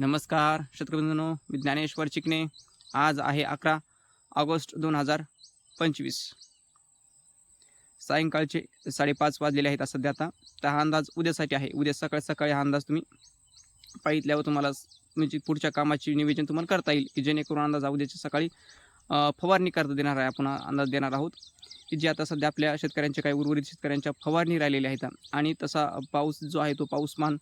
नमस्कार शत्रुबंधनो मी ज्ञानेश्वर चिकणे आज आहे अकरा ऑगस्ट दोन हजार पंचवीस. सायंकाळचे साडेपाच वाजलेले आहेत सध्या आता. तर हा अंदाज उद्यासाठी आहे. उद्या सकाळी सकाळी हा अंदाज तुम्ही पाहितल्यावर तुम्हाला स- म्हणजे पुढच्या कामाची नियोजन तुम्हाला करता येईल की जेणेकरून अंदाज उद्याच्या सकाळी फवारणी करता देणार आहे आपण अंदाज देणार आहोत. की जे आता सध्या आपल्या शेतकऱ्यांच्या काही उर्वरित शेतकऱ्यांच्या फवारणी राहिलेल्या आहेत. आणि तसा पाऊस जो आहे तो पाऊसमान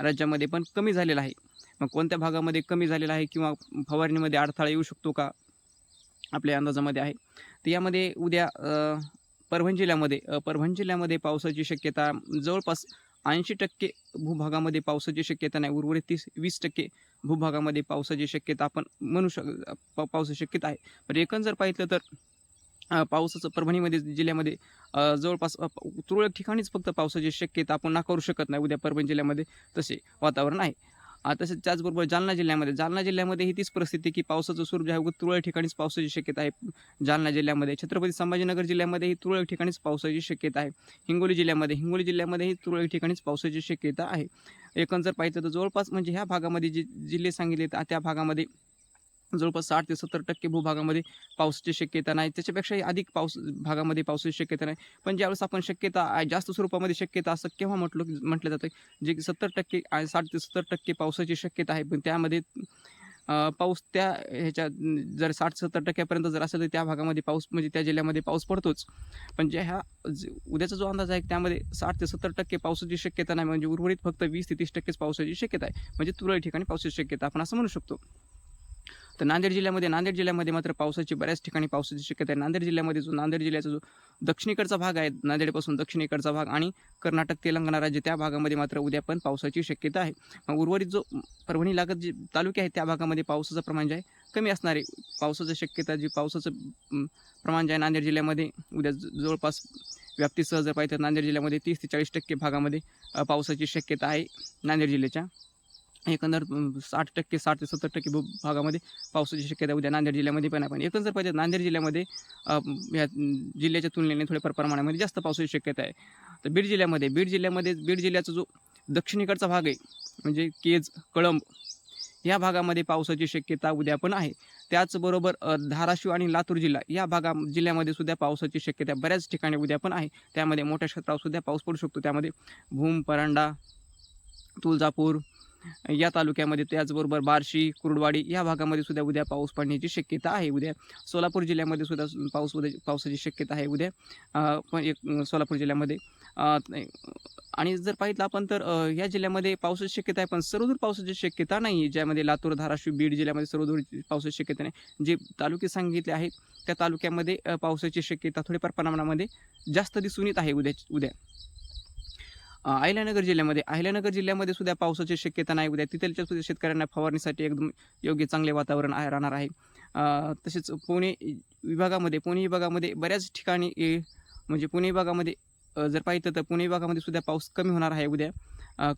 राज्यामध्ये पण कमी झालेला आहे. मग कोणत्या भागामध्ये कमी झालेला आहे किंवा फवारणीमध्ये अडथळा येऊ शकतो का आपल्या अंदाजामध्ये आहे. तर यामध्ये उद्या अ, परभणी जिल्ह्यामध्ये परभण परभणी जिल्ह्यामध्ये पावसाची शक्यता जवळपास ऐंशी टक्के भूभागामध्ये पावसाची शक्यता नाही. उर्वरित तीस वीस टक्के भूभागामध्ये पावसाची शक्यता आपण म्हणू शक पा- पावसाची शक्यता आहे. पण एकंदर जर पाहिलं तर पावसाचं परभणीमध्ये जिल्ह्यामध्ये जवळपास तुरळक ठिकाणीच फक्त पावसाची शक्यता आपण नाकारू शकत नाही. उद्या परभणी जिल्ह्यामध्ये तसे वातावरण आहे. तसेच त्याचबरोबर जालना जिल्ह्यामध्ये. जालना जिल्ह्यामध्ये ही तीच परिस्थिती की पावसाचं स्वरूप जे आहे तुरळक ठिकाणीच पावसाची शक्यता आहे. जालना जिल्ह्यामध्ये छत्रपती संभाजीनगर जिल्ह्यामध्ये ही तुरळक ठिकाणीच पावसाची शक्यता आहे. हिंगोली जिल्ह्यामध्ये हिंगोली जिल्ह्यामध्ये ही तुरळक ठिकाणीच पावसाची शक्यता आहे. एकंदर पाहिजे तर जवळपास म्हणजे ह्या भागामध्ये जे जिल्हे सांगितले त्या भागामध्ये जवळपास साठ ते सत्तर टक्के भूभागामध्ये पावसाची शक्यता नाही. त्याच्यापेक्षाही अधिक पाऊस भागामध्ये पावसाची शक्यता नाही. पण ज्यावेळेस आपण शक्यता जास्त स्वरूपामध्ये शक्यता असं केव्हा म्हटलं म्हटलं जातं? जे की सत्तर टक्के आणि साठ ते सत्तर टक्के पावसाची शक्यता आहे पण त्यामध्ये पाऊस त्या ह्याच्या जर साठ सत्तर टक्क्यापर्यंत जर असेल तर त्या भागामध्ये पाऊस म्हणजे त्या जिल्ह्यामध्ये पाऊस पडतोच. पण जे ह्या उद्याचा जो अंदाज आहे त्यामध्ये साठ ते सत्तर टक्के पावसाची शक्यता नाही म्हणजे उर्वरित फक्त वीस ते तीस टक्केच पावसाची शक्यता आहे. म्हणजे तुरळक ठिकाणी पावसाची शक्यता आपण असं म्हणू शकतो. तर नांदेड जिल्ह्यामध्ये नांदेड जिल्ह्यामध्ये मात्र पावसाची बऱ्याच ठिकाणी पावसाची शक्यता आहे. नांदेड जिल्ह्यामध्ये जो नांदेड जिल्ह्याचा जो दक्षिणेकडचा भाग आहे नांदेडपासून दक्षिणेकडचा भाग आणि कर्नाटक तेलंगणा राज्य त्या भागामध्ये मात्र उद्या पण पावसाची शक्यता आहे. मग उर्वरित जो परभणी लागत जे तालुके आहेत त्या भागामध्ये पावसाचं प्रमाण जे आहे कमी असणार आहे. पावसाची शक्यता जी पावसाचं प्रमाण जे आहे नांदेड जिल्ह्यामध्ये उद्या ज- जवळपास व्याप्तीसह जर पाहिजे तर नांदेड जिल्ह्यामध्ये तीस ते चाळीस टक्के भागामध्ये पावसाची शक्यता आहे नांदेड जिल्ह्याच्या. एकंदर साठ टक्के साठ ते सत्तर टक्के भू भागामध्ये पावसाची शक्यता उद्या नांदेड जिल्ह्यामध्ये पण आहे. पण एकंदर पाहिजे नांदेड जिल्ह्यामध्ये या जिल्ह्याच्या तुलनेने थोड्याफार प्रमाणामध्ये जास्त पावसाची शक्यता आहे. तर बीड जिल्ह्यामध्ये बीड जिल्ह्यामध्ये बीड जिल्ह्याचा जो दक्षिणेकडचा भाग आहे म्हणजे केज कळंब या भागामध्ये पावसाची शक्यता उद्या पण आहे. त्याचबरोबर धाराशिव आणि लातूर जिल्हा या भागा जिल्ह्यामध्ये सुद्धा पावसाची शक्यता बऱ्याच ठिकाणी उद्या पण आहे. त्यामध्ये मोठ्या क्षेत्रावर सुद्धा पाऊस पडू शकतो. त्यामध्ये भूम परांडा तुळजापूर या तालुक्यामध्ये त्याचबरोबर बार्शी कुर्डवाडी या भागामध्ये सुद्धा उद्या पाऊस पडण्याची शक्यता आहे. उद्या सोलापूर जिल्ह्यामध्ये सुद्धा पाऊस उद्या पावसाची शक्यता आहे उद्या. पण एक सोलापूर जिल्ह्यामध्ये. आणि जर पाहिलं आपण तर या जिल्ह्यामध्ये पावसाची शक्यता आहे पण सर्वदूर पावसाची शक्यता नाही आहे ज्यामध्ये लातूर धाराशिव बीड जिल्ह्यामध्ये सर्वदूर पावसाची शक्यता नाही. जे तालुके सांगितले आहेत त्या तालुक्यामध्ये पावसाची शक्यता थोडीफार प्रमाणामध्ये जास्त दिसून येत आहे उद्या उद्या. अहिल्यानगर जिल्ह्यामध्ये अहिल्यानगर जिल्ह्यामध्ये सुद्धा पावसाची शक्यता नाही. उद्या तिथलच्या सुद्धा शेतकऱ्यांना फवारणीसाठी एकदम योग्य चांगले वातावरण आहे राहणार आहे. तसेच पुणे विभागामध्ये पुणे विभागामध्ये बऱ्याच ठिकाणी म्हणजे पुणे विभागामध्ये जर पाहिलं तर पुणे विभागामध्ये सुद्धा पाऊस कमी होणार आहे उद्या.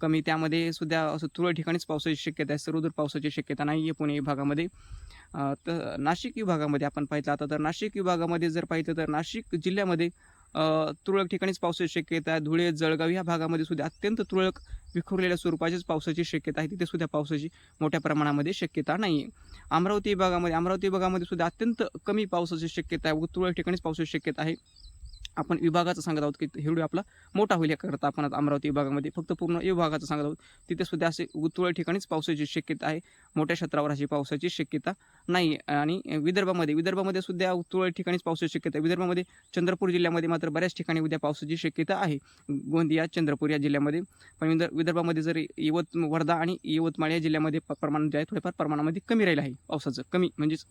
कमी त्यामध्ये सुद्धा असं तुरळक ठिकाणीच पावसाची शक्यता आहे. सर्वदूर पावसाची शक्यता नाही आहे पुणे विभागामध्ये. तर नाशिक विभागामध्ये आपण पाहिलं आता तर नाशिक विभागामध्ये जर पाहिलं तर नाशिक जिल्ह्यामध्ये तुरळक ठिकाणीच पावसाची शक्यता आहे. धुळे जळगाव या भागामध्ये सुद्धा अत्यंत तुरळक विखुरलेल्या स्वरूपाचीच पावसाची शक्यता आहे. तिथे सुद्धा पावसाची मोठ्या प्रमाणामध्ये शक्यता नाही आहे अमरावती भागामध्ये अमरावती भागामध्ये सुद्धा अत्यंत कमी पावसाची शक्यता आहे व तुरळक ठिकाणीच पावसाची शक्यता आहे. आपण विभागाचं सांगत आहोत की एवढी आपला मोठा होईल याकरता आपण आता अमरावती विभागामध्ये फक्त पूर्ण विभागाचं सांगत आहोत. तिथे सुद्धा असे तुरळक ठिकाणीच पावसाची शक्यता आहे. मोठ्या क्षेत्रावर अशी पावसाची शक्यता नाही. आहे आणि विदर्भामध्ये विदर्भामध्ये सुद्धा तुरळक ठिकाणीच पावसाची शक्यता आहे. विदर्भामध्ये चंद्रपूर जिल्ह्यामध्ये मात्र बऱ्याच ठिकाणी उद्या पावसाची शक्यता आहे. गोंदिया चंद्रपूर या जिल्ह्यामध्ये. पण विदर् विदर्भामध्ये जर यवत वर्धा आणि यवतमाळ या जिल्ह्यामध्ये प्रमाण जे आहे थोडेफार प्रमाणामध्ये कमी राहिलं आहे. पावसाचं कमी म्हणजेच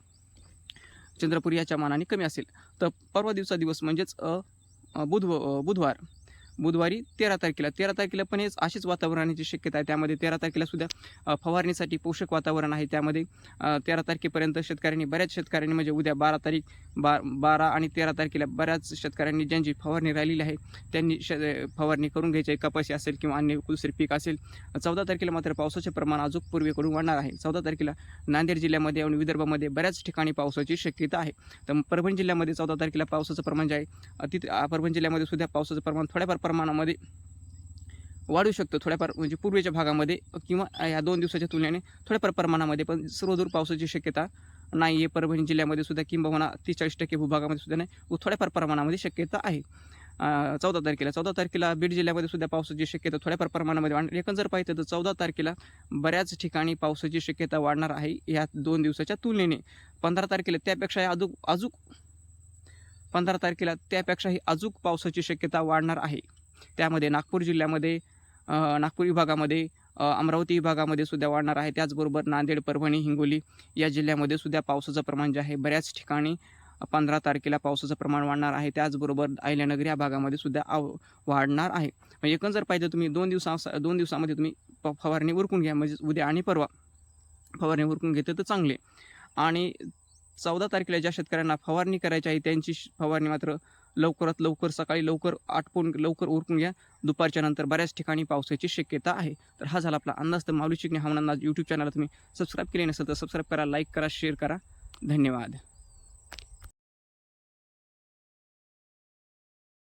चंद्रपूर याच्या मानाने कमी असेल. तर परवा दिवसा दिवस म्हणजेच अ, बुध बुधवार. बुधवारी तेरा तारखेला. तेरा तारखेला पण हेच अशीच वातावरणाची शक्यता आहे. त्यामध्ये तेरा तारखेला सुद्धा फवारणीसाठी पोषक वातावरण आहे त्यामध्ये. तेरा तारखेपर्यंत शेतकऱ्यांनी बऱ्याच शेतकऱ्यांनी म्हणजे उद्या बारा तारीख बा बारा आणि तेरा तारखेला बऱ्याच शेतकऱ्यांनी ज्यांची फवारणी राहिलेली आहे त्यांनी श फवारणी करून घ्यायची. आहे कपाशी असेल किंवा अन्य दुसरे पीक असेल चौदा तारखेला मात्र पावसाचे प्रमाण अजून पूर्वेकडून वाढणार आहे. चौदा तारखेला नांदेड जिल्ह्यामध्ये आणि विदर्भामध्ये बऱ्याच ठिकाणी पावसाची शक्यता आहे. तर परभणी जिल्ह्यामध्ये चौदा तारखेला पावसाचं प्रमाण जे आहे तिथे परभणी जिल्ह्यामध्ये सुद्धा पावसाचं प्रमाण थोड्याफार प्रमाणामध्ये वाढू शकतो थोड्याफार म्हणजे पूर्वेच्या भागामध्ये किंवा ह्या दोन दिवसाच्या तुलनेने थोड्याफार प्रमाणामध्ये. पण सर्वदूर पावसाची शक्यता नाही आहे. परभणी जिल्ह्यामध्ये सुद्धा किंबहुना तीस चाळीस टक्के भूभागामध्ये सुद्धा नाही. व थोड्याफार प्रमाणामध्ये शक्यता आहे. चौदा तारखेला चौदा तारखेला बीड जिल्ह्यामध्ये सुद्धा पावसाची शक्यता थोड्याफार प्रमाणामध्ये वाढणार एकंदर जर पाहिजे तर चौदा तारखेला बऱ्याच ठिकाणी पावसाची शक्यता वाढणार आहे या दोन दिवसाच्या तुलनेने. पंधरा तारखेला त्यापेक्षा अजूक अजूक पंधरा तारखेला त्यापेक्षाही अजूक पावसाची शक्यता वाढणार आहे. त्यामध्ये नागपूर जिल्ह्यामध्ये नागपूर विभागामध्ये अमरावती विभागामध्ये सुद्धा वाढणार आहे. त्याचबरोबर नांदेड परभणी हिंगोली या जिल्ह्यामध्ये सुद्धा पावसाचं प्रमाण जे आहे बऱ्याच ठिकाणी पंधरा तारखेला पावसाचं प्रमाण वाढणार आहे. त्याचबरोबर अहिल्यानगर या भागामध्ये सुद्धा आव वाढणार आहे. म्हणजे एकंदर जर पाहिजे तुम्ही दोन दिवसा दोन दिवसामध्ये तुम्ही प फवारणी उरकून घ्या. म्हणजे उद्या आणि परवा फवारणी उरकून घेते तर चांगले. आणि चौदा तारखेला ज्या शेतकऱ्यांना फवारणी करायची आहे त्यांची फवारणी मात्र लवकरात लवकर सकाळी लवकर आटपून लवकर उरकून घ्या. दुपारच्या नंतर बऱ्याच ठिकाणी पावसाची शक्यता आहे. तर हा झाला आपला अंदाज. तर माऊली चिकणे हवामान अंदाज यूट्यूब चॅनलला तुम्ही सबस्क्राईब केले नसेल तर सबस्क्राईब करा लाईक करा शेअर करा. धन्यवाद.